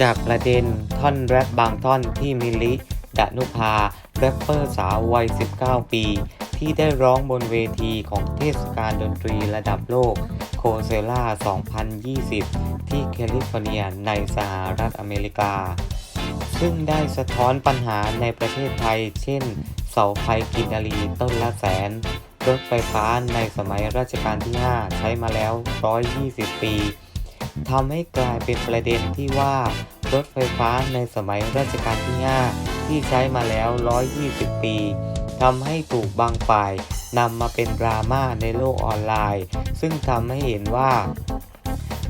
จากประเด็นท่อนแรปบางท่อนที่มิลิดานุภาแรปเปอร์สาววัย 19 ปี ที่ได้ร้องบนเวทีของเทศกาลดนตรีระดับโลกโคเซล่า 2020 ที่แคลิฟอร์เนียในสหรัฐอเมริกา ซึ่งได้สะท้อนปัญหาในประเทศไทย เช่น เสาไฟกินนารีต้นละแสน รถไฟฟ้าในสมัยรัชกาลที่ 5 ใช้มาแล้ว 120 ปี ทำให้กลายเป็นประเด็นที่ว่ารถไฟฟ้าในสมัยรัชกาลที่ 5 ที่ใช้มาแล้ว 120 ปีทำให้ถูกบางฝ่ายนำมาเป็นดราม่าในโลกออนไลน์ ซึ่งทำให้เห็นว่า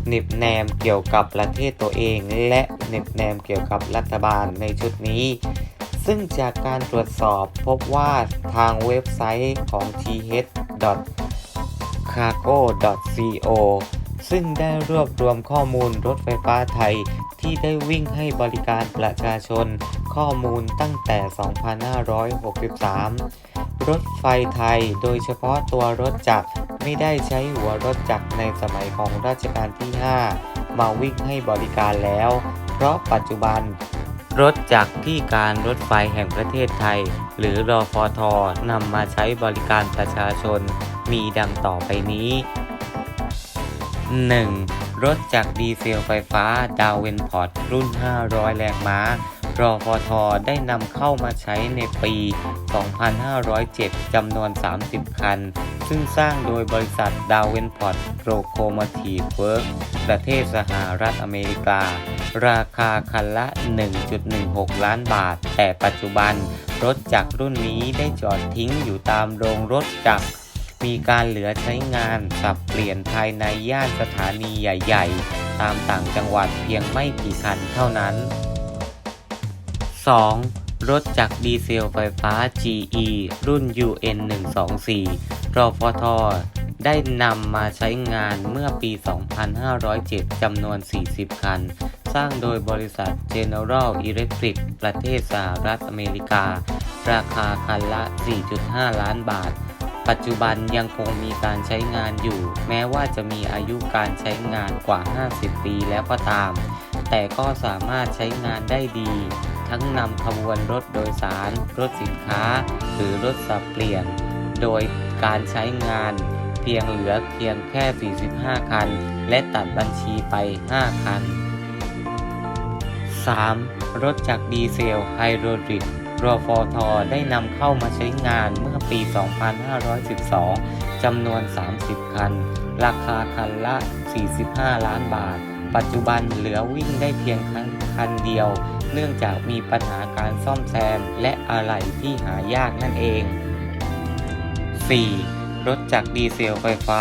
เน็บแนมเกี่ยวกับประเทศตัวเอง และเน็บแนมเกี่ยวกับรัฐบาลในชุดนี้ ซึ่งจากการตรวจสอบพบว่าทางเว็บไซต์ของ th.cargo.co ซึ่งได้รวบรวมข้อมูลรถไฟฟ้าไทย ที่ได้วิ่งให้บริการประชาชน ข้อมูลตั้งแต่ 2563 รถไฟไทยโดยเฉพาะตัวรถจักรไม่ได้ใช้หัวรถจักรในสมัยของรัชกาลที่ 5 มาวิ่งให้บริการแล้ว เพราะปัจจุบันรถจักรที่การรถไฟแห่งประเทศไทย หรือรอฟทนำมาใช้บริการประชาชน มีดังต่อไปนี้ 1. รถจักรดีเซลไฟฟ้าดาวเวนพอร์ตรุ่น 500 แรงม้ารอฟทได้นำเข้ามาใช้ในปี 2507 จำนวน 30 คัน ซึ่งสร้างโดยบริษัทดาวเวนพอร์ตโ o โ o ม t i v e Works ประเทศสหรัฐอเมริกา ราคาคันละ 1.16 ล้านบาท แต่ปัจจุบัน รถจักรรุ่นนี้ได้จอดทิ้งอยู่ตามโรงรถจักร มีการเหลือใช้งานสับเปลี่ยนภายในย่านสถานีใหญ่ๆ ตามต่างจังหวัดเพียงไม่กี่คันเท่านั้น 2. รถจักรดีเซลไฟฟ้า GE รุ่น UN 124รฟทได้นำมาใช้งานเมื่อปี 2507 จำนวน 40 คัน สร้างโดยบริษัท General Electric ประเทศสหรัฐอเมริกา ราคาคันละ 4.5 ล้านบาท ปัจจุบันยังคงมีการใช้งานอยู่ แม้ว่าจะมีอายุการใช้งานกว่า 50 ปีแล้วก็ตาม แต่ก็สามารถใช้งานได้ดี ทั้งนำขบวนรถโดยสาร รถสินค้า หรือรถสับเปลี่ยน โดยการใช้งานเพียงเหลือเพียงแค่ 45 คัน และตัดบัญชีไป 5 คัน 3. รถจักดีเซลไฮโดรลิก รฟทได้นำเข้ามาใช้งานเมื่อปี 2512 จำนวน 30 คัน ราคาคันละ 45 ล้านบาท ปัจจุบันเหลือวิ่งได้เพียงคันคันเดียว เนื่องจากมีปัญหาการซ่อมแซม และอะไหล่ที่หายากนั่นเอง 4. รถจักรดีเซลไฟฟ้า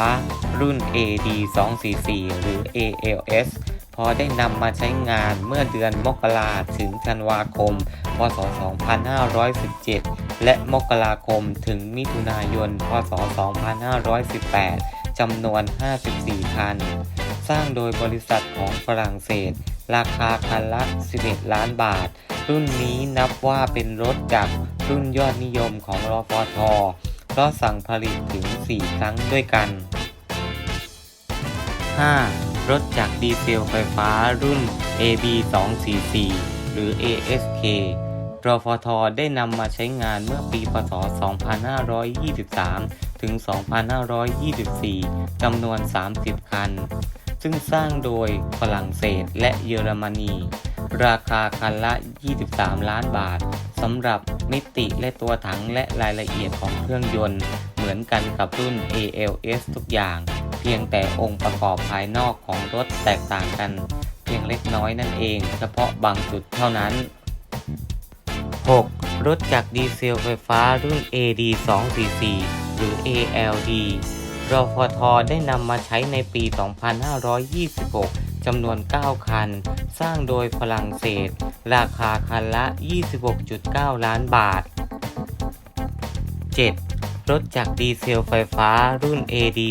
รุ่น AD 244 หรือ ALS พอได้นำมาใช้งานเมื่อเดือนมกราถึงธันวาคม พศ 2517 และมกราคมถึงมิถุนายน พศ 2518 จำนวน 54 คัน สร้างโดยบริษัทของฝรั่งเศส ราคาคันละ 11 ล้านบาท รุ่นนี้นับว่าเป็นรถจากรุ่นยอดนิยมของรอฟอทเพราะสั่งผลิตถึง 4 ครั้งด้วยกัน 5. รถจักดีเซลไฟฟ้ารุ่น AB 244หรือ ASK รฟท ได้นำมาใช้งานเมื่อปี พศ 2523 ถึง 2524 จำนวน 30 คัน ซึ่งสร้างโดยฝรั่งเศสและเยอรมนี ราคาคันละ 23 ล้านบาท สำหรับมิติและตัวถังและรายละเอียดของเครื่องยนต์ เหมือนกันกับรุ่น ALS ทุกอย่าง พียงแต่องค์ประกอบภายนอกของรถแตกต่างกัน เพียงเล็กน้อยนั่นเอง เฉพาะบางจุดเท่านั้น 6. รถจักดีเซลไฟฟ้ารุ่น AD 244หรือ ALD รอฟทได้นำมาใช้ในปี 2526 จำนวน 9 คัน สร้างโดยฝรั่งเศส ราคาคันละ 26.9 ล้านบาท 7. รถจักดีเซลไฟฟ้ารุ่น AD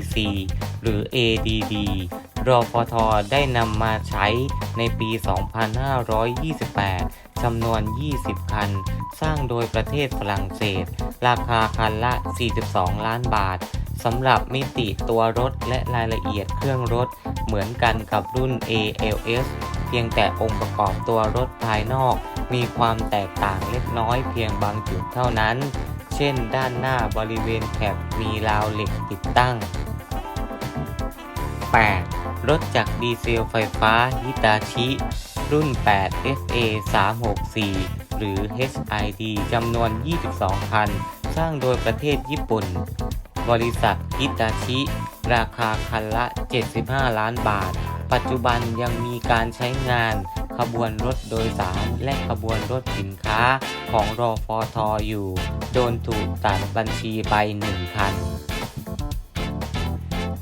244หรือ ADD รอฟทได้นำมาใช้ในปี 2528 จำนวน 20 คัน สร้างโดยประเทศฝรั่งเศส ราคาคันละ 42 ล้านบาท สำหรับมิติตัวรถและรายละเอียดเครื่องรถ เหมือนกันกับรุ่น ALS เพียงแต่องค์ประกอบตัวรถภายนอก มีความแตกต่างเล็กน้อยเพียงบางจุดเท่านั้น เช่นด้านหน้าบริเวณแคปมีราวเหล็กติดตั้ง 8. รถจักรดีเซลไฟฟ้าฮิตาชิ รุ่น 8 FA 364 หรือ HID จำนวน 22 คัน สร้างโดยประเทศญี่ปุ่น บริษัทฮิตาชิ ราคาคันละ 75 ล้านบาท ปัจจุบันยังมีการใช้งาน บวนรถโดยสารและขบวนรถสินค้าของรอฟอทออยู่ โดนถูกตัดบัญชีไป1คัน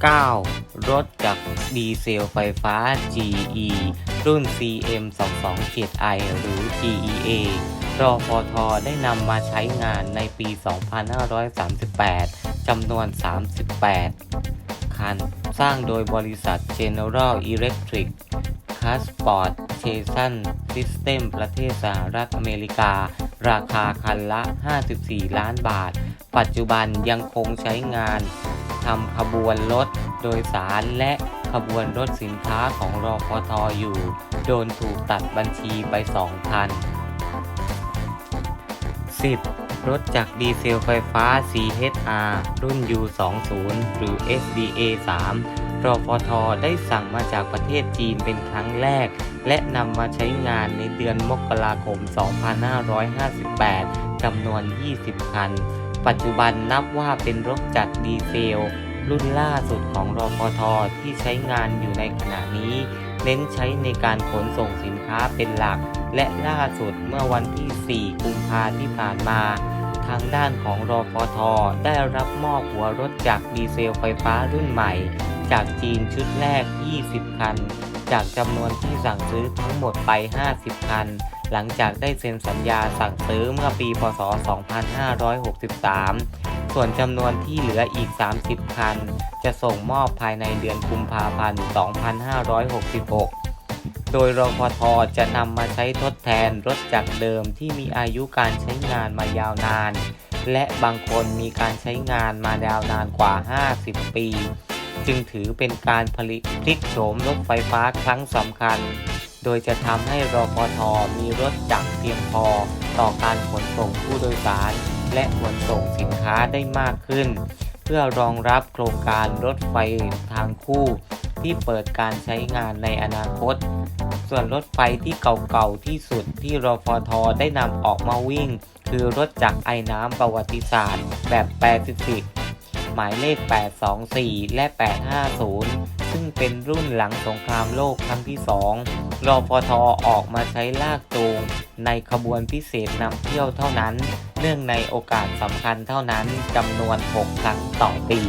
9. รถจากดีเซลไฟฟ้า GE รุ่น CM227i หรือ GEA รอฟอทอได้นำมาใช้งานในปี 2538 จำนวน 38 คัน สร้างโดยบริษัท General Electric c a s p o r t s t a t i o n System ประเทศสหรัฐอเมริกา ราคาคันละ 54 ล้านบาท ปัจจุบันยังคงใช้งานทำขบวนรถโดยสารและขบวนรถสินค้าของรอพทอยู่ โดนถูกตัดบัญชีไป 2 คัน 10. รถจากดีเซลไฟฟ้า CHR รุ่น U20 หรือ SDA 3 รอฟทได้สั่งมาจากประเทศจีนเป็นครั้งแรก และนำมาใช้งานในเดือนมกราคม 2558 จำนวน 20 คัน ปัจจุบันนับว่าเป็นรถจักรดีเซล รุ่นล่าสุดของรอฟทที่ใช้งานอยู่ในขณะนี้ เน้นใช้ในการขนส่งสินค้าเป็นหลัก และล่าสุดเมื่อวันที่ 4 กุมภาที่ผ่านมา ทางด้านของรอฟท ได้รับมอบหัวรถจากรดีเซลไฟฟ้ารุ่นใหม่ จากจีนชุดแรก 20 คัน จากจำนวนที่สั่งซื้อทั้งหมดไป 50 คัน หลังจากได้เซ็นสัญญาสั่งซื้อเมื่อปี พศ 2563 ส่วนจำนวนที่เหลืออีก 30 คัน จะส่งมอบภายในเดือนกุมภาพันธ์ 2566 โดยรพทจะนำมาใช้ทดแทนรถจากรเดิมที่มีอายุการใช้งานมายาวนาน และบางคนมีการใช้งานมายาวนานกว่า 50 ปี จึงถือเป็นการผลิตพลิกโฉมรถไฟฟ้าครั้งสำคัญ โดยจะทำให้รพทมีรถจักรเพียงพอต่อการขนส่งผู้โดยสาร และขนส่งสินค้าได้มากขึ้น เพื่อรองรับโครงการรถไฟทางคู่ ที่เปิดการใช้งานในอนาคต ส่วนรถไฟที่เก่าๆที่สุดที่รฟทได้นำออกมาวิ่ง คือรถจักรไอ้น้ำประวัติศาสตร์ แบบแปซิฟิกหมายเลข 824 และ 850 ซึ่งเป็นรุ่นหลังสงครามโลกครั้งที่ 2 รอฟทออกมาใช้ลากจูงในขบวนพิเศษนำเที่ยวเท่านั้น เนื่องในโอกาสสำคัญเท่านั้นจำนวน 6 ครั้งต่อปี